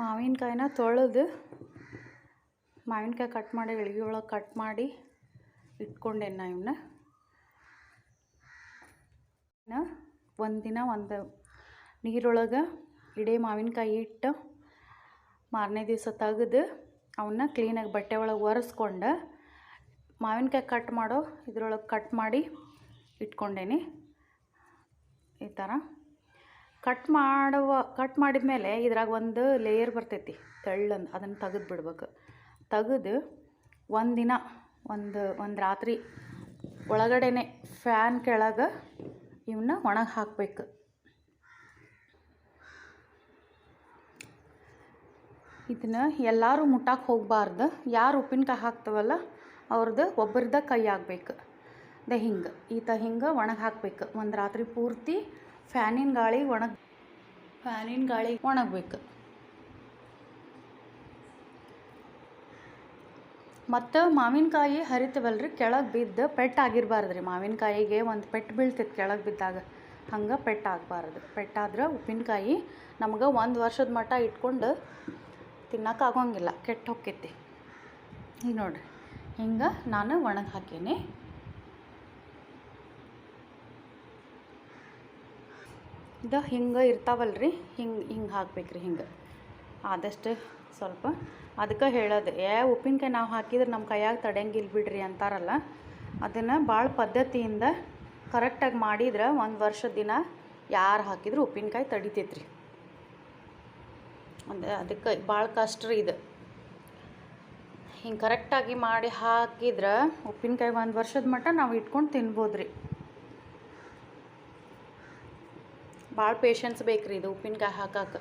ಮಾವಿನಕಾಯಿನ ತೊಳೆದು ಮಾವಿನಕಾಯಿ ಕಟ್ ಮಾಡಿ ಇಳ್ಗಿ ಒಳಗೆ ಕಟ್ ಮಾಡಿ ಇಟ್ಕೊಂಡೆ ನಾ ಇವನ್ನ ಒಂದಿನ ಒಂದು ನೀರೊಳಗೆ ಇಡೀ ಮಾವಿನಕಾಯಿ ಇಟ್ಟು ಮಾರನೇ ದಿವಸ ತೆಗೆದು ಅವನ್ನ ಕ್ಲೀನಾಗಿ ಬಟ್ಟೆ ಒಳಗೆ ಒರೆಸ್ಕೊಂಡು ಮಾವಿನಕಾಯಿ ಕಟ್ ಮಾಡೋ ಇದ್ರೊಳಗೆ ಕಟ್ ಮಾಡಿ ಇಟ್ಕೊಂಡೇನಿ. ಈ ಥರ ಕಟ್ ಮಾಡುವ, ಕಟ್ ಮಾಡಿದ ಮೇಲೆ ಇದ್ರಾಗ ಒಂದು ಲೇಯರ್ ಬರ್ತೈತಿ ತೆಳ್ಳಂದು ಅದನ್ನು ತೆಗೆದು ಬಿಡ್ಬೇಕು. ತೆಗೆದು ಒಂದಿನ ಒಂದು ಒಂದು ರಾತ್ರಿ ಒಳಗಡೆನೆ ಫ್ಯಾನ್ ಕೆಳಗೆ ಇವನ್ನ ಒಣಗಿ ಹಾಕಬೇಕು. ಇದನ್ನ ಎಲ್ಲರೂ ಮುಟ್ಟಕ್ಕೆ ಹೋಗಬಾರ್ದು. ಯಾರು ಉಪ್ಪಿನಕಾಯಿ ಹಾಕ್ತವಲ್ಲ ಅವ್ರದ್ದು ಒಬ್ಬರದ ಕೈ ಆಗಬೇಕು. ದ ಹಿಂಗೆ, ಈತ ಹಿಂಗೆ ಒಣಗಿ ಹಾಕ್ಬೇಕು. ಒಂದು ರಾತ್ರಿ ಪೂರ್ತಿ ಫ್ಯಾನಿನ ಗಾಳಿ ಒಣಗಿ ಫ್ಯಾನಿನ ಗಾಳಿ ಒಣಗಬೇಕು. ಮತ್ತು ಮಾವಿನಕಾಯಿ ಹರಿತವಲ್ರಿ? ಕೆಳಗೆ ಬಿದ್ದು ಪೆಟ್ಟು ಆಗಿರಬಾರ್ದು ರೀ ಮಾವಿನಕಾಯಿಗೆ ಒಂದು ಪೆಟ್ಟು ಬೀಳ್ತೈತೆ ಕೆಳಗೆ ಬಿದ್ದಾಗ. ಹಂಗೆ ಪೆಟ್ಟು ಆಗಬಾರ್ದು. ಪೆಟ್ಟಾದ್ರೆ ಉಪ್ಪಿನಕಾಯಿ ನಮ್ಗೆ ಒಂದು ವರ್ಷದ ಮಟ್ಟ ಇಟ್ಕೊಂಡು ತಿನ್ನಕ್ಕೆ ಆಗೋಂಗಿಲ್ಲ. ಕೆಟ್ಟು ಹೊಕ್ಕೈತಿ. ಈಗ ನೋಡ್ರಿ. ಹಿಂಗೆ ನಾನು ಒಣಗಿ ಹಾಕೀನಿ. ಇದು ಹಿಂಗೆ ಇರ್ತಾವಲ್ರಿ, ಹಿಂಗೆ ಹಿಂಗೆ ಹಾಕ್ಬೇಕ್ರಿ ಹಿಂಗೆ. ಆದಷ್ಟು ಸ್ವಲ್ಪ, ಅದಕ್ಕೆ ಹೇಳೋದು, ಏ, ಉಪ್ಪಿನಕಾಯಿ ನಾವು ಹಾಕಿದ್ರೆ ನಮ್ಮ ಕೈಯಾಗ ತಡೆಯಂಗಿಲ್ಲ ಬಿಡ್ರಿ ಅಂತಾರಲ್ಲ, ಅದನ್ನು ಭಾಳ ಪದ್ಧತಿಯಿಂದ ಕರೆಕ್ಟಾಗಿ ಮಾಡಿದ್ರೆ ಒಂದು ವರ್ಷದ ದಿನ ಯಾರು ಹಾಕಿದ್ರು ಉಪ್ಪಿನಕಾಯಿ ತಡಿತೈತ್ರಿ. ಅಂದ್ರೆ ಅದಕ್ಕೆ ಭಾಳ ಕಷ್ಟ ರೀ ಇದು. ಹಿಂಗೆ ಕರೆಕ್ಟಾಗಿ ಮಾಡಿ ಹಾಕಿದ್ರೆ ಉಪ್ಪಿನಕಾಯಿ ಒಂದು ವರ್ಷದ ಮಟ್ಟ ನಾವು ಇಟ್ಕೊಂಡು ತಿನ್ಬೋದು ರೀ ಭಾಳ ಪೇಷನ್ಸ್ ಬೇಕು ರೀ ಇದು ಉಪ್ಪಿನಕಾಯಿ ಹಾಕಕ್ಕೆ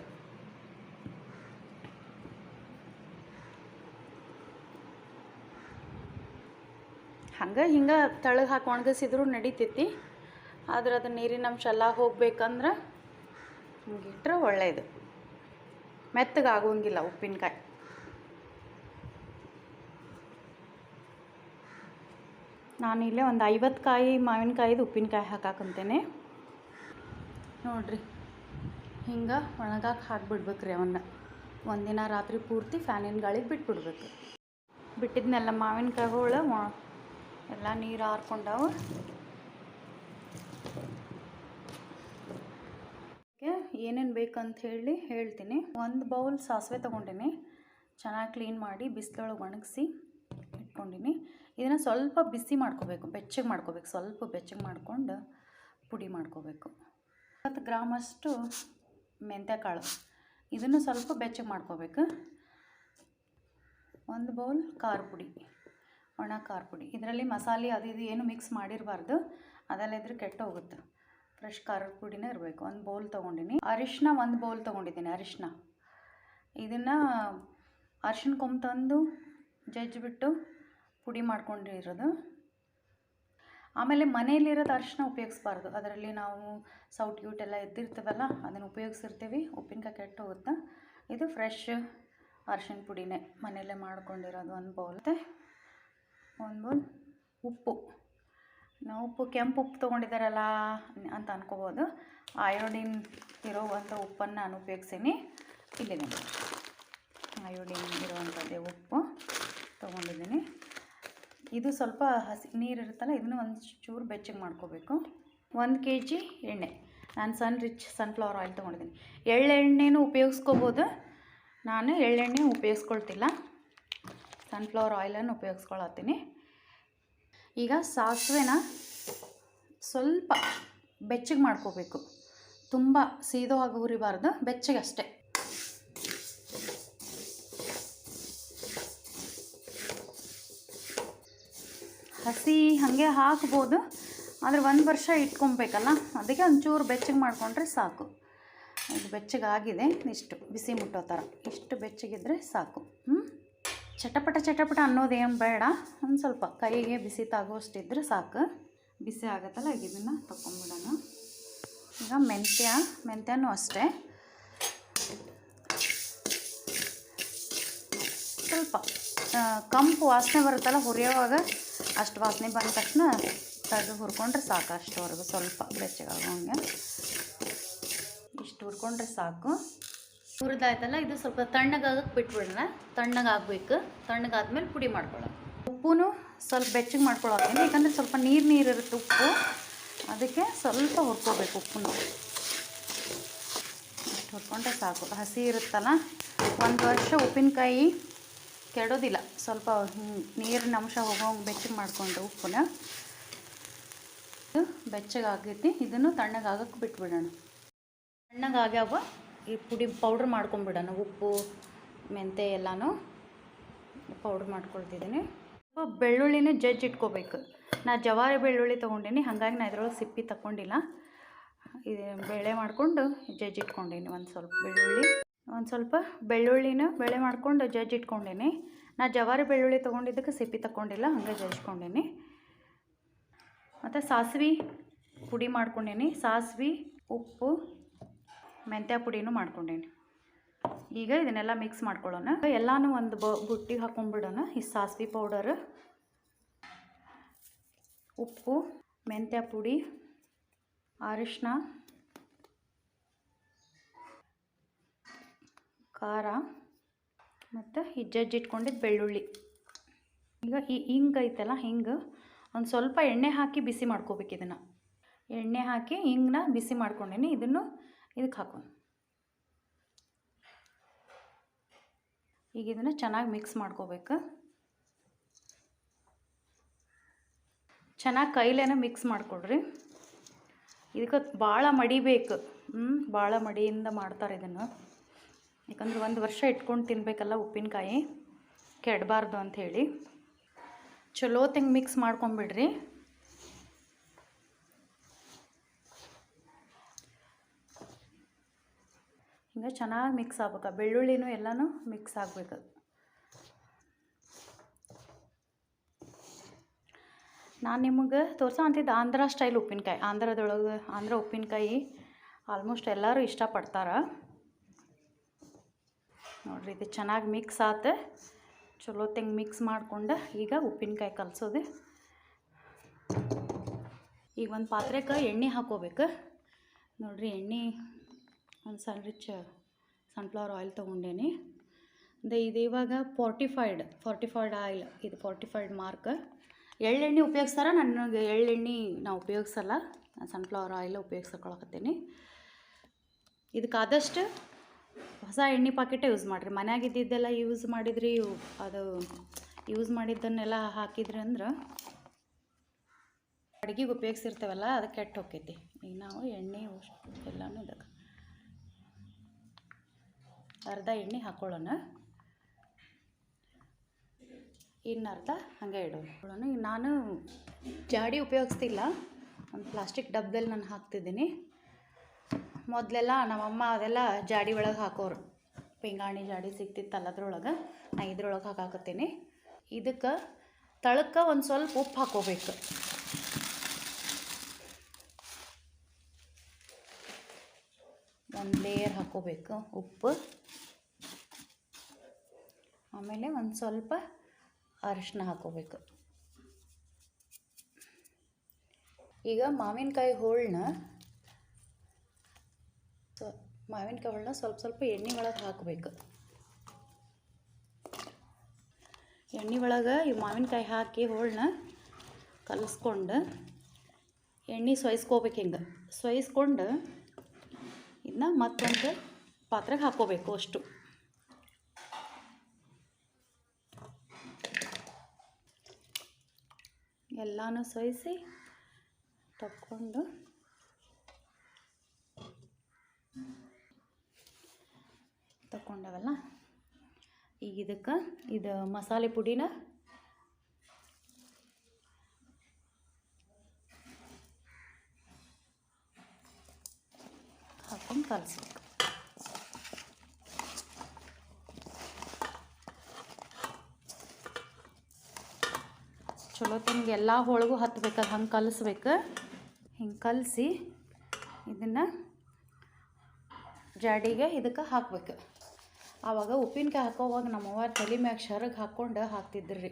ಹಂಗೆ ಹಿಂಗೆ ತಳಗೆ ಹಾಕಿ ಒಣಗಿಸಿದ್ರು ನಡಿತೈತಿ. ಆದ್ರೆ ಅದು ನೀರಿನ ಅಂಶ ಎಲ್ಲ ಹೋಗ್ಬೇಕಂದ್ರೆ ಹಿಂಗಿಟ್ರೆ ಒಳ್ಳೆಯದು ಮೆತ್ತಗೆ ಆಗೋಂಗಿಲ್ಲ ಉಪ್ಪಿನಕಾಯಿ. ನಾನು ಇಲ್ಲೇ ಒಂದು ಐವತ್ತು ಕಾಯಿ ಮಾವಿನಕಾಯಿದು ಉಪ್ಪಿನಕಾಯಿ ಹಾಕಾಕಂತೇನೆ. ನೋಡ್ರಿ. ಹಿಂಗೆ ಒಣಗಾಕೆ ಹಾಕಿಬಿಡ್ಬೇಕು ರೀ ಅವನ್ನ. ಒಂದಿನ ರಾತ್ರಿ ಪೂರ್ತಿ ಫ್ಯಾನಿನ ಗಾಳಿಗೆ ಬಿಟ್ಬಿಡ್ಬೇಕು. ಬಿಟ್ಟಿದ್ನೆಲ್ಲ ಮಾವಿನಕಾಯಿಗಳು ಎಲ್ಲ ನೀರು ಹಾರ್ಕೊಂಡವು ಏನೇನು ಬೇಕಂತ ಹೇಳಿ ಹೇಳ್ತೀನಿ. ಒಂದು ಬೌಲ್ ಸಾಸಿವೆ ತೊಗೊಂಡಿನಿ. ಚೆನ್ನಾಗಿ ಕ್ಲೀನ್ ಮಾಡಿ ಬಿಸಿಲೊಳಗೆ ಒಣಗಿಸಿ ಇಟ್ಕೊಂಡಿನಿ. ಇದನ್ನು ಸ್ವಲ್ಪ ಬಿಸಿ ಮಾಡ್ಕೋಬೇಕು, ಬೆಚ್ಚಗೆ ಮಾಡ್ಕೋಬೇಕು. ಸ್ವಲ್ಪ ಬೆಚ್ಚಗೆ ಮಾಡ್ಕೊಂಡು ಪುಡಿ ಮಾಡ್ಕೋಬೇಕು. ಇಪ್ಪತ್ತು ಗ್ರಾಮಷ್ಟು ಮೆಂತ್ಯಕಾಳು ಇದನ್ನು ಸ್ವಲ್ಪ ಬೆಚ್ಚಗೆ ಮಾಡ್ಕೋಬೇಕು. ಒಂದು ಬೌಲ್ ಖಾರ ಪುಡಿ, ಒಣ ಖಾರ ಪುಡಿ. ಇದರಲ್ಲಿ ಮಸಾಲೆ ಅದು ಇದು ಏನು ಮಿಕ್ಸ್ ಮಾಡಿರಬಾರ್ದು. ಅದೆಲ್ಲ ಇದ್ರೆ ಹೋಗುತ್ತೆ ಫ್ರೆಶ್ ಖಾರದ ಪುಡಿನೇ ಇರಬೇಕು. ಒಂದು ಬೌಲ್ ತೊಗೊಂಡಿನಿ. ಅರಿಶಿನ ಒಂದು ಬೌಲ್ ತೊಗೊಂಡಿದ್ದೀನಿ ಅರಿಶಿನ ಇದನ್ನು ಅರಿಶಿನ ಕೊಂಬು ತಂದು ಜಜ್ಜಿಬಿಟ್ಟು ಪುಡಿ ಮಾಡ್ಕೊಂಡಿರೋದು. ಆಮೇಲೆ ಮನೆಯಲ್ಲಿರೋದು ಅರಿಶಿನ ಉಪಯೋಗಿಸ್ಬಾರ್ದು. ಅದರಲ್ಲಿ ನಾವು ಸೌಟ್ ಗ್ಯೂಟ್ ಎಲ್ಲ ಎದ್ದಿರ್ತೀವಲ್ಲ, ಅದನ್ನು ಉಪಯೋಗಿಸಿರ್ತೀವಿ. ಉಪ್ಪಿನಕಾಯಿ ಕೆಟ್ಟು ಹೋಗುತ್ತೆ? ಇದು ಫ್ರೆಶ್ ಅರಿಶಿನ ಪುಡಿನೇ. ಮನೆಯಲ್ಲೇ ಮಾಡ್ಕೊಂಡಿರೋದು ಒಂದು ಬೌಲ್ ಮತ್ತು ಒಂದು ಬೌಲ್ ಉಪ್ಪು. ನಾವು ಉಪ್ಪು, ಕೆಂಪು ಉಪ್ಪು ತೊಗೊಂಡಿದ್ದಾರಲ್ಲ ಅಂತ ಅನ್ಕೋಬೋದು. ಅಯೋಡಿನ್ ಇರೋವಂಥ ಉಪ್ಪನ್ನು ನಾನು ಉಪಯೋಗಿಸೀನಿ ಇಲ್ಲಿದ್ದೀನಿ. ಅಯೋಡಿನ್ ಇರುವಂಥದ್ದೇ ಉಪ್ಪು ತೊಗೊಂಡಿದ್ದೀನಿ. ಇದು ಸ್ವಲ್ಪ ಹಸಿ ನೀರು ಇರುತ್ತಲ್ಲ, ಇದನ್ನು ಒಂದು ಬೆಚ್ಚಗೆ ಮಾಡ್ಕೋಬೇಕು. ಒಂದು ಕೆ ಜಿ ಎಣ್ಣೆ. ನಾನು ಸನ್ ರಿಚ್ ಸನ್ಫ್ಲವರ್ ಆಯಿಲ್ ತೊಗೊಂಡಿದ್ದೀನಿ. ಎಳ್ಳೆಣ್ಣೆನೂ ಉಪಯೋಗಿಸ್ಕೋಬೋದು. ನಾನು ಎಳ್ಳೆಣ್ಣೆ ಉಪಯೋಗಿಸ್ಕೊಳ್ತಿಲ್ಲ. ಸನ್ಫ್ಲವರ್ ಆಯಿಲನ್ನು ಉಪಯೋಗಿಸ್ಕೊಳತ್ತೀನಿ. ಈಗ ಸಾಸಿವೆನ ಸ್ವಲ್ಪ ಬೆಚ್ಚಗೆ ಮಾಡ್ಕೋಬೇಕು. ತುಂಬ ಸೀದೋ ಆಗಿ ಉರಿಬಾರ್ದು ಬೆಚ್ಚಗೆ ಅಷ್ಟೇ ಹಸಿ ಹಾಗೆ ಹಾಕ್ಬೋದು. ಆದರೆ ಒಂದು ವರ್ಷ ಇಟ್ಕೊಬೇಕಲ್ಲ? ಅದಕ್ಕೆ ಒಂಚೂರು ಬೆಚ್ಚಗೆ ಮಾಡಿಕೊಂಡ್ರೆ ಸಾಕು. ಇದು ಬೆಚ್ಚಗಾಗಿದೆ. ಇಷ್ಟು ಬಿಸಿ ಮುಟ್ಟೋ ಥರ ಇಷ್ಟು ಬೆಚ್ಚಗಿದ್ರೆ ಸಾಕು. ಹ್ಞೂ ಚಟಪಟ ಚಟಪಟ ಅನ್ನೋದೇನು ಬೇಡ. ಒಂದು ಸ್ವಲ್ಪ ಕೈಗೆ ಬಿಸಿ ತಾಗೋಷ್ಟಿದ್ರೆ ಸಾಕು. ಬಿಸಿ ಆಗುತ್ತಲ್ಲ, ಇದನ್ನು ತಗೊಂಬಿಡೋಣ ಈಗ ಮೆಂತ್ಯ, ಮೆಂತ್ಯನೂ ಅಷ್ಟೇ. ಸ್ವಲ್ಪ ಕಂಪು ವಾಸನೆ ಬರುತ್ತಲ್ಲ, ಹುರಿಯೋವಾಗ ಅಷ್ಟು ವಾಸನೆ ಬಂದ ತಕ್ಷಣ ತೆಗೆದು ಹುರ್ಕೊಂಡ್ರೆ ಸಾಕು ಅಷ್ಟವರೆಗೂ ಸ್ವಲ್ಪ ಬೆಚ್ಚಗಾಗೋಂಗೆ ಇಷ್ಟು ಹುರ್ಕೊಂಡ್ರೆ ಸಾಕು. ಹುರಿದಾಯ್ತಲ್ಲ ಇದು ಸ್ವಲ್ಪ ತಣ್ಣಗಾಗಕ್ಕೆ ಬಿಟ್ಬಿಡೋಣ. ತಣ್ಣಗಾಗಬೇಕು. ತಣ್ಣಗಾದ್ಮೇಲೆ ಪುಡಿ ಮಾಡ್ಕೊಳ್ಳೋಣ. ಉಪ್ಪು ಸ್ವಲ್ಪ ಬೆಚ್ಚಗೆ ಮಾಡ್ಕೊಳ್ಳೋತೀನಿ ಯಾಕಂದರೆ ಸ್ವಲ್ಪ ನೀರು ನೀರು ಇರುತ್ತೆ ಉಪ್ಪು. ಅದಕ್ಕೆ ಸ್ವಲ್ಪ ಹುರ್ಕೋಬೇಕು ಉಪ್ಪು ಹುರ್ಕೊಂಡ್ರೆ ಸಾಕು. ಹಸಿ ಇರುತ್ತಲ್ಲ ಒಂದು ವರ್ಷ ಉಪ್ಪಿನಕಾಯಿ ಕೆಡೋದಿಲ್ಲ. ಸ್ವಲ್ಪ ನೀರಿನ ಅಂಶ ಹೋಗೋಂಗೆ ಬೆಚ್ಚಗೆ ಮಾಡಿಕೊಂಡು ಉಪ್ಪನ್ನ. ಇದು ಬೆಚ್ಚಗಾಗೈತಿ ಇದನ್ನು ತಣ್ಣಗಾಗಕ್ಕೆ ಬಿಟ್ಬಿಡೋಣ. ತಣ್ಣಗಾಗ್ಯಾವ ಈ ಪುಡಿ ಪೌಡ್ರ್ ಮಾಡ್ಕೊಂಬಿಡೋಣ. ಉಪ್ಪು, ಮೆಂತೆ ಎಲ್ಲನೂ ಪೌಡ್ರ್ ಮಾಡ್ಕೊಳ್ತಿದ್ದೀನಿ. ಸ್ವಲ್ಪ ಬೆಳ್ಳುಳ್ಳಿನ ಜಜ್ಜಿ ಇಟ್ಕೋಬೇಕು. ನಾ ಜವಾರಿ ಬೆಳ್ಳುಳ್ಳಿ ತೊಗೊಂಡೀನಿ. ಹಾಗಾಗಿ ನಾ ಇದ್ರೊಳಗೆ ಸಿಪ್ಪಿ ತಗೊಂಡಿಲ್ಲ ಇದು ಬೇಳೆ ಮಾಡಿಕೊಂಡು ಜಜ್ಜಿ ಇಟ್ಕೊಂಡೀನಿ ಒಂದು ಸ್ವಲ್ಪ ಬೆಳ್ಳುಳ್ಳಿ. ಒಂದು ಸ್ವಲ್ಪ ಬೆಳ್ಳುಳ್ಳಿನ ಬೆಳೆ ಮಾಡ್ಕೊಂಡು ಜಜ್ಜಿ ಇಟ್ಕೊಂಡೇನಿ. ನಾ ಜವಾರಿ ಬೆಳ್ಳುಳ್ಳಿ ತೊಗೊಂಡಿದ್ದಕ್ಕೆ ಸಿಪ್ಪಿ ತಗೊಂಡಿಲ್ಲ, ಹಂಗೆ ಜಜ್ಕೊಂಡೇನಿ ಮತ್ತು ಸಾಸಿವೆ ಪುಡಿ ಮಾಡ್ಕೊಂಡೇನಿ. ಸಾಸಿವೆ, ಉಪ್ಪು, ಮೆಂತ್ಯ ಪುಡಿನೂ ಮಾಡ್ಕೊಂಡೇನಿ. ಈಗ ಇದನ್ನೆಲ್ಲ ಮಿಕ್ಸ್ ಮಾಡ್ಕೊಳ್ಳೋಣ. ಎಲ್ಲನೂ ಒಂದು ಬ ಬುಟ್ಟಿಗೆ ಹಾಕೊಂಡ್ಬಿಡೋಣ ಈ ಸಾಸಿವೆ ಪೌಡರ್ ಉಪ್ಪು, ಮೆಂತ್ಯ ಪುಡಿ ಅರಿಶಿನ ಖಾರ ಮತ್ತು ಈ ಜಜ್ಜಿಟ್ಕೊಂಡಿದ್ದು ಬೆಳ್ಳುಳ್ಳಿ. ಈಗ ಈ ಹಿಂಗೆ ಐತಲ್ಲ ಹಿಂಗೆ ಒಂದು ಸ್ವಲ್ಪ ಎಣ್ಣೆ ಹಾಕಿ ಬಿಸಿ ಮಾಡ್ಕೋಬೇಕು ಇದನ್ನು. ಎಣ್ಣೆ ಹಾಕಿ ಹಿಂಗನ್ನ ಬಿಸಿ ಮಾಡ್ಕೊಂಡೀನಿ, ಇದನ್ನು ಇದಕ್ಕೆ ಹಾಕೋಣ. ಈಗ ಇದನ್ನು ಚೆನ್ನಾಗಿ ಮಿಕ್ಸ್ ಮಾಡ್ಕೋಬೇಕು. ಚೆನ್ನಾಗಿ ಕೈಲೇನ ಮಿಕ್ಸ್ ಮಾಡಿಕೊಡ್ರಿ. ಇದಕ್ಕೆ ಭಾಳ ಮಡಿಬೇಕು ಹ್ಞೂ ಭಾಳ ಮಡಿಯಿಂದ ಮಾಡ್ತಾರೆ ಇದನ್ನು. ಯಾಕಂದ್ರೆ ಒಂದು ವರ್ಷ ಇಟ್ಕೊಂಡು ತಿನ್ನಬೇಕಲ್ಲ ಉಪ್ಪಿನಕಾಯಿ, ಕೆಡಬಾರ್ದು ಅಂಥೇಳಿ ಚಲೋ ತೆಂಗೆ ಮಿಕ್ಸ್ ಮಾಡ್ಕೊಂಬಿಡ್ರಿ. ಹಿಂಗೆ ಚೆನ್ನಾಗಿ ಮಿಕ್ಸ್ ಆಗ್ಬೇಕು. ಬೆಳ್ಳುಳ್ಳಿನೂ ಎಲ್ಲನೂ ಮಿಕ್ಸ್ ಆಗಬೇಕು. ನಾನು ನಿಮಗೆ ತೋರ್ಸೋ ಅಂತಿದ್ದು ಆಂಧ್ರ ಸ್ಟೈಲ್ ಉಪ್ಪಿನಕಾಯಿ. ಆಂಧ್ರದೊಳಗೆ ಆಂಧ್ರ ಉಪ್ಪಿನಕಾಯಿ ಆಲ್ಮೋಸ್ಟ್ ಎಲ್ಲರೂ ಇಷ್ಟಪಡ್ತಾರೆ. ನೋಡ್ರಿ, ಇದು ಚೆನ್ನಾಗಿ ಮಿಕ್ಸ್ ಆತು. ಚಲೋ ತೆಂಗ್ ಮಿಕ್ಸ್ ಮಾಡ್ಕೊಂಡು ಈಗ ಉಪ್ಪಿನಕಾಯಿ ಕಲಸೋದು. ಈಗ ಒಂದು ಪಾತ್ರೆಗೆ ಎಣ್ಣೆ ಹಾಕೋಬೇಕು. ನೋಡಿರಿ, ಎಣ್ಣೆ ಒಂದು ಸಣ್ಣ ರಿಚ್ ಸನ್ಫ್ಲವರ್ ಆಯಿಲ್ ತೊಗೊಂಡೇನಿ. ಅಂದರೆ ಇದು ಇವಾಗ ಫೋರ್ಟಿಫೈಡ್ ಫೋರ್ಟಿಫೈಡ್ ಆಯಿಲ್ ಇದು ಫಾರ್ಟಿಫೈಡ್ ಮಾರ್ಕ್ ಎಳ್ಳೆಣ್ಣೆ ಉಪಯೋಗಿಸ್ತಾರ? ನನಗೆ ಎಳ್ಳೆಣ್ಣೆ ನಾ ಉಪಯೋಗಿಸಲ್ಲ. ನಾನು ಸನ್ಫ್ಲವರ್ ಆಯಿಲ್ ಉಪಯೋಗಿಸ್ಕೊಳಕತ್ತೀನಿ ಇದಕ್ಕಾದಷ್ಟು ಹೊಸ ಎಣ್ಣೆ ಪಾಕೆಟೇ ಯೂಸ್ ಮಾಡಿರಿ. ಮನ್ಯಾಗ ಇದ್ದಿದ್ದೆಲ್ಲ ಯೂಸ್ ಮಾಡಿದ್ರಿ, ಅದು ಯೂಸ್ ಮಾಡಿದ್ದನ್ನೆಲ್ಲ ಹಾಕಿದ್ರಿ ಅಂದ್ರೆ ಅಡುಗೆಗೆ ಉಪಯೋಗಿಸಿರ್ತೇವಲ್ಲ, ಅದು ಕೆಟ್ಟು ಹೋಕೈತಿ ಈಗ ನಾವು ಎಣ್ಣೆ ಎಲ್ಲನೂ ಇದಕ್ಕೆ ಅರ್ಧ ಎಣ್ಣೆ ಹಾಕ್ಕೊಳ್ಳೋಣ ಇನ್ನು ಅರ್ಧ ಹಾಗೆ ಇಡೋಣ. ನಾನು ಜಾಡಿ ಉಪಯೋಗಿಸ್ತಿಲ್ಲ. ಒಂದು ಪ್ಲಾಸ್ಟಿಕ್ ಡಬ್ಬದಲ್ಲಿ ನಾನು ಹಾಕ್ತಿದ್ದೀನಿ. ಮೊದಲೆಲ್ಲ ನಮ್ಮಮ್ಮ ಅದೆಲ್ಲ ಜಾಡಿ ಒಳಗೆ ಹಾಕೋರು. ಪಿಂಗಾಣಿ ಜಾಡಿ ಸಿಗ್ತಿತ್ತಲ್ಲ ಅದ್ರೊಳಗೆ ನಾ ಇದ್ರೊಳಗೆ ಹಾಕಾಕತ್ತೀನಿ ಇದಕ್ಕೆ ತಳಕ್ಕೆ ಒಂದು ಸ್ವಲ್ಪ ಉಪ್ಪು ಹಾಕೋಬೇಕು. ಒಂದು ಲೇಯರ್ ಹಾಕೋಬೇಕು ಉಪ್ಪು. ಆಮೇಲೆ ಒಂದು ಸ್ವಲ್ಪ ಅರಿಶಿನ ಹಾಕೋಬೇಕು. ಈಗ ಮಾವಿನಕಾಯಿ ಹೋಳನ್ನ ಸೊ ಮಾವಿನಕಾಯಿ ಸ್ವಲ್ಪ ಸ್ವಲ್ಪ ಎಣ್ಣೆ ಒಳಗೆ ಹಾಕಬೇಕು. ಎಣ್ಣೆ ಒಳಗೆ ಈ ಮಾವಿನಕಾಯಿ ಹಾಕಿ ಹೋಳನ್ನ ಕಲಸ್ಕೊಂಡು ಎಣ್ಣೆ ಸೊಯ್ಸ್ಕೋಬೇಕು ಹಿಂಗೆ. ಸೊಯ್ಸ್ಕೊಂಡು ಇದನ್ನ ಮತ್ತೊಂದು ಪಾತ್ರೆಗೆ ಹಾಕ್ಕೋಬೇಕು ಅಷ್ಟು. ಎಲ್ಲನೂ ಸೋಯಿಸಿ ತಕ್ಕೊಂಡು ತಗೊಂಡವಲ್ಲ ಈಗ ಇದಕ್ಕೆ ಇದು ಮಸಾಲೆ ಪುಡಿನ ಹಾಕೊಂಡು ಕಲಸಬೇಕು. ಚಲೋ ತಂಗೆ ಎಲ್ಲ ಹೋಳಿಗೂ ಹತ್ಬೇಕು ಹಂಗೆ ಕಲಿಸ್ಬೇಕು. ಹಿಂಗೆ ಕಲಸಿ ಇದನ್ನು ಜಾಡಿಗೆ ಇದಕ್ಕೆ ಹಾಕ್ಬೇಕು. ಆವಾಗ ಉಪ್ಪಿನಕಾಯಿ ಹಾಕೋವಾಗ ನಮ್ಮವ್ವ ತಲೆ ಮ್ಯಾಗ ಶರಗ್ ಹಾಕ್ಕೊಂಡು ಹಾಕ್ತಿದ್ರು. ರೀ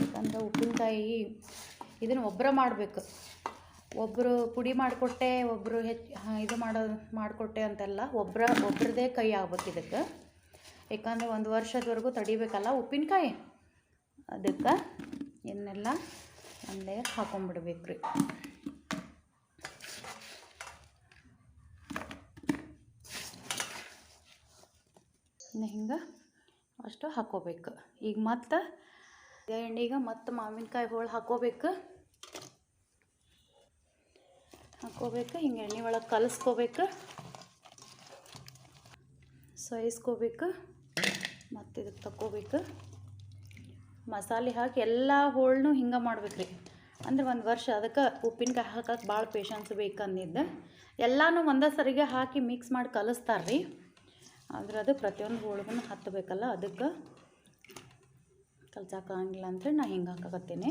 ಯಾಕಂದ್ರೆ ಉಪ್ಪಿನಕಾಯಿ ಇದನ್ನು ಒಬ್ಬರ ಮಾಡಬೇಕು. ಒಬ್ಬರು ಪುಡಿ ಮಾಡಿಕೊಟ್ಟೆ ಒಬ್ಬರು ಹೆಚ್ಚು ಇದು ಮಾಡೋ, ಮಾಡಿಕೊಟ್ಟೆ ಅಂತೆಲ್ಲ ಒಬ್ಬರ ಒಬ್ರದೇ ಕೈ ಆಗ್ಬೇಕು ಇದಕ್ಕೆ. ಯಾಕಂದರೆ ಒಂದು ವರ್ಷದವರೆಗೂ ತಡಿಬೇಕಲ್ಲ ಉಪ್ಪಿನಕಾಯಿ. ಅದಕ್ಕೆ ಇನ್ನೆಲ್ಲ ಒಂದೇ ಹಾಕೊಂಡ್ಬಿಡ್ಬೇಕು ರೀ ಹಿಂಗೆ ಅಷ್ಟು ಹಾಕೋಬೇಕು. ಈಗ ಮತ್ತೆ ಎಣ್ಣೆಗೆ ಮತ್ತೆ ಮಾವಿನಕಾಯಿ ಹೋಳು ಹಾಕೋಬೇಕು. ಹಾಕೋಬೇಕು, ಹಿಂಗೆ ಎಣ್ಣೆ ಒಳಗೆ ಕಲಿಸ್ಕೋಬೇಕು. ಸೋಯಿಸ್ಕೋಬೇಕು, ಮತ್ತು ಇದಕ್ಕೆ ತಕ್ಕೋಬೇಕು. ಮಸಾಲೆ ಹಾಕಿ ಎಲ್ಲ ಹೋಳನ್ನು ಹಿಂಗೆ ಮಾಡ್ಬೇಕ್ರಿ. ಅಂದ್ರೆ ಒಂದು ವರ್ಷ ಅದಕ್ಕೆ ಉಪ್ಪಿನಕಾಯಿ ಹಾಕಕ್ಕೆ ಭಾಳ ಪೇಷನ್ಸ್ ಬೇಕಂದಿದ್ದೆ. ಎಲ್ಲನೂ ಒಂದೇ ಸರಿಗೆ ಹಾಕಿ ಮಿಕ್ಸ್ ಮಾಡಿ ಕಲಿಸ್ತಾರೆ ರೀ ಆದ್ರೆ ಅದು ಪ್ರತಿಯೊಂದು ಹೋಳಿಗೂ ಹತ್ತಬೇಕಲ್ಲ, ಅದಕ್ಕೆ ಕಲ್ಸಾಕಂಗಿಲ್ಲ ಅಂಥೇಳಿ ನಾ ಹಿಂಗೆ ಹಾಕಕತ್ತೀನಿ.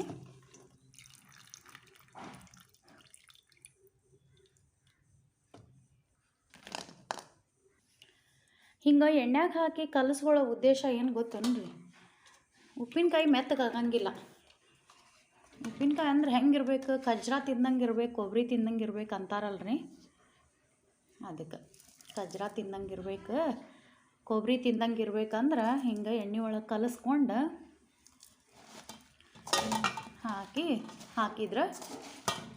ಹಿಂಗೆ ಎಣ್ಣೆಗೆ ಹಾಕಿ ಕಲಸ್ಕೊಳ್ಳೋ ಉದ್ದೇಶ ಏನು ಗೊತ್ತೇನ್ರಿ? ಉಪ್ಪಿನಕಾಯಿ ಮೆತ್ತಗೆ ಆಗಂಗಿಲ್ಲ ಉಪ್ಪಿನಕಾಯಿ ಅಂದ್ರೆ ಹೆಂಗಿರ್ಬೇಕು? ಕಜ್ರ ತಿಂದಂಗೆ ಇರ್ಬೇಕು ಕೊಬ್ಬರಿ ತಿಂದಂಗೆ ಇರ್ಬೇಕು ಅಂತಾರಲ್ರಿ. ಅದಕ್ಕೆ ಕಜ್ರ ತಿಂದಂಗೆ ಇರ್ಬೇಕು ಕೊಬ್ಬರಿ ತಿಂದಂಗೆ ಇರ್ಬೇಕಂದ್ರೆ ಹಿಂಗೆ ಎಣ್ಣೆ ಒಳಗೆ ಕಲಸ್ಕೊಂಡು ಹಾಕಿ, ಹಾಕಿದ್ರೆ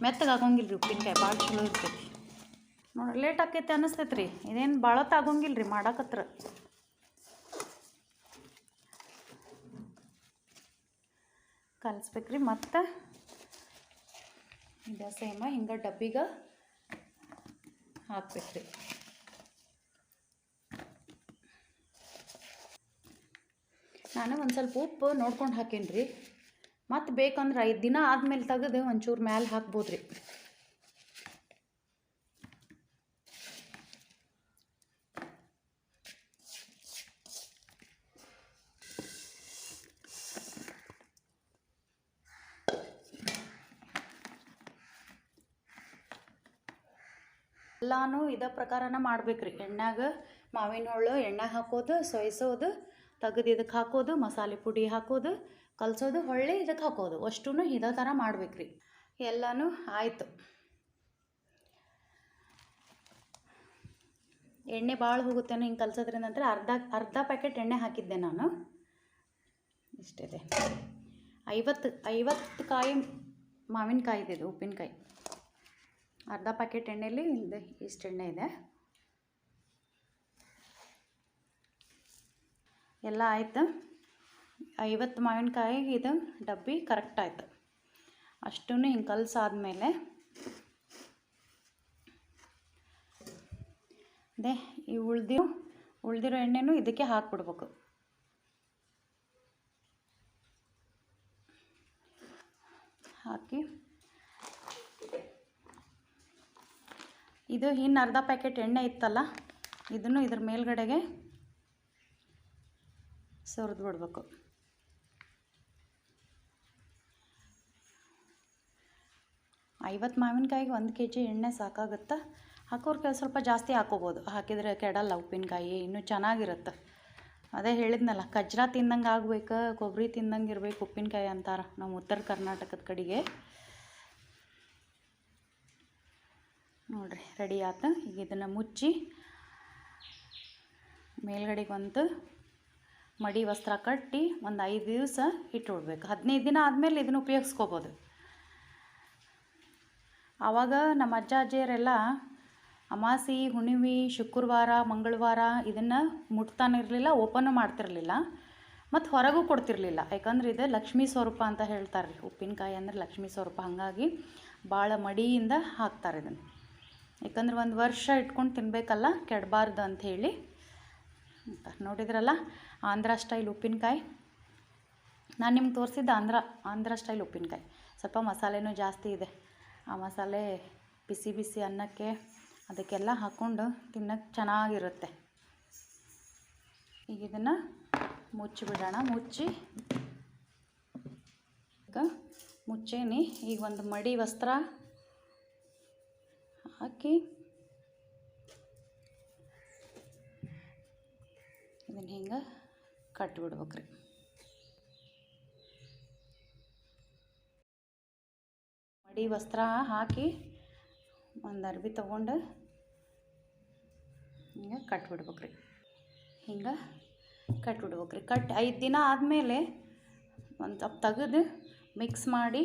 ಮೆತ್ತಗೆ ಆಗೋಂಗಿಲ್ರಿ ಉಪ್ಪಿನಕಾಯಿ, ಭಾಳ ಚಲೋ ಇರ್ತೈತಿ. ನೋಡ್ರಿ ಲೇಟ್ ಆಕೈತಿ ಅನ್ನಿಸ್ತೈತೆ ರೀ ಇದೇನು ಭಾಳ ಆಗಂಗಿಲ್ಲ ರೀ ಮಾಡಾಕತ್ರ. ಕಲಿಸ್ಬೇಕ್ರಿ ಮತ್ತು. ಇದ ಸೇಮ ಹಿಂಗೆ ಡಬ್ಬಿಗೆ ಹಾಕ್ಬೇಕ್ರಿ. ನಾನು ಒಂದು ಸ್ವಲ್ಪ ಉಪ್ಪು ನೋಡ್ಕೊಂಡು ಹಾಕೇನ್ರಿ. ರೀ ಮತ್ತು ಬೇಕಂದ್ರೆ ಐದು ದಿನ ಆದಮೇಲೆ ತೆಗೆದು ಒಂಚೂರು ಮ್ಯಾಲೆ ಹಾಕ್ಬೋದು ರೀ ಎಲ್ಲಾನು ಇದೇ ಪ್ರಕಾರನ ಮಾಡ್ಬೇಕ್ರಿ. ಎಣ್ಣೆಗ ಮಾವಿನ ಹೋಳು ಎಣ್ಣೆ ಹಾಕೋದು, ಸೋಯ್ಸೋದು ತೆಗೆದು ಇದಕ್ಕೆ ಹಾಕೋದು, ಮಸಾಲೆ ಪುಡಿ ಹಾಕೋದು, ಕಲಸೋದು, ಹೊಳ್ಳಿ ಇದಕ್ಕೆ ಹಾಕೋದು. ಅಷ್ಟೂ ಇದೇ ಥರ ಮಾಡ್ಬೇಕ್ರಿ. ಎಲ್ಲನೂ ಆಯಿತು. ಎಣ್ಣೆ ಭಾಳ ಹೋಗುತ್ತೇನೋ ಹಿಂಗೆ ಕಲಸೋದ್ರಿಂದ ಅಂದರೆ ಅರ್ಧ ಅರ್ಧ ಪ್ಯಾಕೆಟ್ ಎಣ್ಣೆ ಹಾಕಿದ್ದೆ ನಾನು. ಇಷ್ಟಿದೆ ಐವತ್ತು ಐವತ್ತು ಕಾಯಿ ಮಾವಿನಕಾಯಿ ಇದೆ ಉಪ್ಪಿನಕಾಯಿ. ಅರ್ಧ ಪ್ಯಾಕೆಟ್ ಎಣ್ಣೆಯಲ್ಲಿ ಇದು ಇಷ್ಟು ಎಣ್ಣೆ ಇದೆ. ಎಲ್ಲ ಆಯ್ತು. ಐವತ್ತು ಮಾವಿನಕಾಯಿ ಇದು ಡಬ್ಬಿ ಕರೆಕ್ಟ್ ಆಯ್ತು. ಅಷ್ಟೂ ಹಿಂಗೆ ಕಲಸಾದ್ಮೇಲೆ ಅದೇ ಈ ಉಳ್ದಿರೋ ಉಳ್ದಿರೋ ಎಣ್ಣೆನೂ ಇದಕ್ಕೆ ಹಾಕ್ಬಿಡ್ಬೇಕು. ಹಾಕಿ. ಇದು ಇನ್ನು ಅರ್ಧ ಪ್ಯಾಕೆಟ್ ಎಣ್ಣೆ ಇತ್ತಲ್ಲ, ಇದನ್ನು ಇದ್ರ ಮೇಲ್ಗಡೆಗೆ ಸುರಿದು ಬಿಡ್ಬೇಕು ಐವತ್ತು ಮಾವಿನಕಾಯಿಗೆ ಒಂದು ಕೆ ಜಿ ಎಣ್ಣೆ ಸಾಕಾಗುತ್ತಾ? ಹಾಕೋರ್ಗೆ ಸ್ವಲ್ಪ ಜಾಸ್ತಿ ಹಾಕೋಬೋದು. ಹಾಕಿದರೆ ಕೆಡಲ್ಲ ಉಪ್ಪಿನಕಾಯಿ, ಇನ್ನೂ ಚೆನ್ನಾಗಿರುತ್ತೆ. ಅದೇ ಹೇಳಿದ್ನಲ್ಲ ಕಜ್ರ ತಿಂದಂಗೆ ಆಗ್ಬೇಕು, ಕೊಬ್ಬರಿ ತಿಂದಂಗೆ ಇರಬೇಕು ಉಪ್ಪಿನಕಾಯಿ ಅಂತಾರೆ ನಮ್ಮ ಉತ್ತರ ಕರ್ನಾಟಕದ ಕಡೆಗೆ. ನೋಡಿರಿ, ರೆಡಿ ಆತ. ಈಗ ಇದನ್ನು ಮುಚ್ಚಿ ಮೇಲ್ಗಡೆಗೆ ಒಂದು ಮಡಿ ವಸ್ತ್ರ ಕಟ್ಟಿ ಒಂದು ಐದು ದಿವಸ ಇಟ್ಬಿಡ್ಬೇಕು ಹದಿನೈದು ದಿನ ಆದಮೇಲೆ ಇದನ್ನು ಉಪಯೋಗಿಸ್ಕೋಬೋದು. ಆವಾಗ ನಮ್ಮ ಅಜ್ಜ ಅಜ್ಜಿಯರೆಲ್ಲ ಅಮಾಸಿ, ಹುಣ್ಣಿಮೆ, ಶುಕ್ರವಾರ, ಮಂಗಳವಾರ ಇದನ್ನು ಮುಟ್ತಾನೆ ಇರಲಿಲ್ಲ, ಓಪನ್ ಮಾಡ್ತಿರಲಿಲ್ಲ, ಮತ್ತು ಹೊರಗೂ ಕೊಡ್ತಿರಲಿಲ್ಲ. ಯಾಕಂದ್ರೆ ಇದು ಲಕ್ಷ್ಮೀ ಸ್ವರೂಪ ಅಂತ ಹೇಳ್ತಾರೆ ರೀ. ಉಪ್ಪಿನಕಾಯಿ ಅಂದ್ರೆ ಲಕ್ಷ್ಮೀ ಸ್ವರೂಪ. ಹಾಗಾಗಿ ಭಾಳ ಮಡಿಯಿಂದ ಹಾಕ್ತಾರೆ ಇದನ್ನು. ಯಾಕಂದ್ರೆ ಒಂದು ವರ್ಷ ಇಟ್ಕೊಂಡು ತಿನ್ನಬೇಕಲ್ಲ ಕೆಡಬಾರ್ದು ಅಂಥೇಳಿ ನೋಡಿದ್ರಲ್ಲ ಆಂಧ್ರ ಸ್ಟೈಲ್ ಉಪ್ಪಿನಕಾಯಿ. ನಾನು ನಿಮ್ಗೆ ತೋರಿಸಿದ್ದು ಆಂಧ್ರ ಆಂಧ್ರ ಸ್ಟೈಲ್ ಉಪ್ಪಿನಕಾಯಿ. ಸ್ವಲ್ಪ ಮಸಾಲೆನೂ ಜಾಸ್ತಿ ಇದೆ. ಆ ಮಸಾಲೆ ಬಿಸಿ ಬಿಸಿ ಅನ್ನಕ್ಕೆ ಅದಕ್ಕೆಲ್ಲ ಹಾಕ್ಕೊಂಡು ತಿನ್ನಕ್ಕೆ ಚೆನ್ನಾಗಿರುತ್ತೆ. ಈಗ ಇದನ್ನು ಮುಚ್ಚಿಬಿಡೋಣ. ಮುಚ್ಚಿ ಈಗ ಮುಚ್ಚೇನಿ. ಈಗ ಒಂದು ಮಡಿ ವಸ್ತ್ರ ಹಾಕಿ ಇದನ್ನು ಹಿಂಗೆ ಕಟ್ಟಿಬಿಡ್ಬೇಕ್ರಿ ಮಡಿ ವಸ್ತ್ರ ಹಾಕಿ ಒಂದು ಅರ್ಬಿ ತೊಗೊಂಡು ಹಿಂಗೆ ಕಟ್ಬಿಡ್ಬೇಕು ರೀ ಹಿಂಗೆ ಕಟ್ಬಿಡ್ಬೇಕು ರೀ ಕಟ್ ಐದು ದಿನ ಆದಮೇಲೆ ಒಂದು ಸ್ವಲ್ಪ ತೆಗೆದು ಮಿಕ್ಸ್ ಮಾಡಿ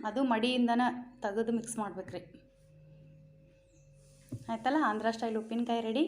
ಅದು ಮಡಿಯಿಂದನೇ ತೆಗೆದು ಮಿಕ್ಸ್ ಮಾಡ್ಬೇಕು ರೀ ಆಯ್ತಲ್ಲ? ಆಂಧ್ರ ಸ್ಟೈಲ್ ಉಪ್ಪಿನಕಾಯಿ ರೆಡಿ